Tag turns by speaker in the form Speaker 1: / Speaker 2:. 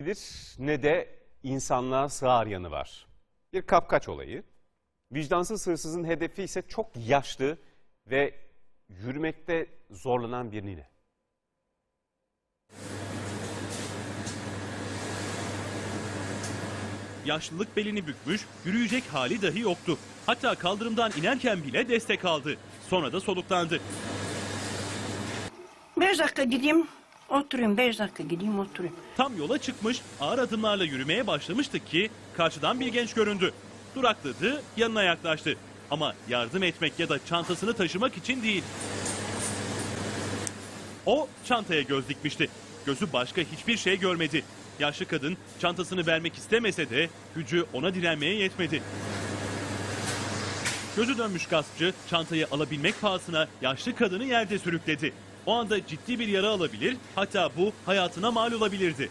Speaker 1: bilir ne de insanlığa sığar yanı var. Bir kapkaç olayı. Vicdansız hırsızın hedefi ise çok yaşlı ve yürümekte zorlanan bir nine.
Speaker 2: Yaşlılık belini bükmüş, yürüyecek hali dahi yoktu. Hatta kaldırımdan inerken bile destek aldı. Sonra da soluklandı.
Speaker 3: Beş dakika gideyim, oturayım. Beş dakika gideyim, oturayım.
Speaker 2: Tam yola çıkmış, ağır adımlarla yürümeye başlamıştık ki karşıdan bir genç göründü. Durakladı, yanına yaklaştı. Ama yardım etmek ya da çantasını taşımak için değil. O çantaya göz dikmişti. Gözü başka hiçbir şey görmedi. Yaşlı kadın çantasını vermek istemese de gücü ona direnmeye yetmedi. Gözü dönmüş gaspçı çantayı alabilmek pahasına yaşlı kadını yerde sürükledi. O anda ciddi bir yara alabilir, hatta bu hayatına mal olabilirdi.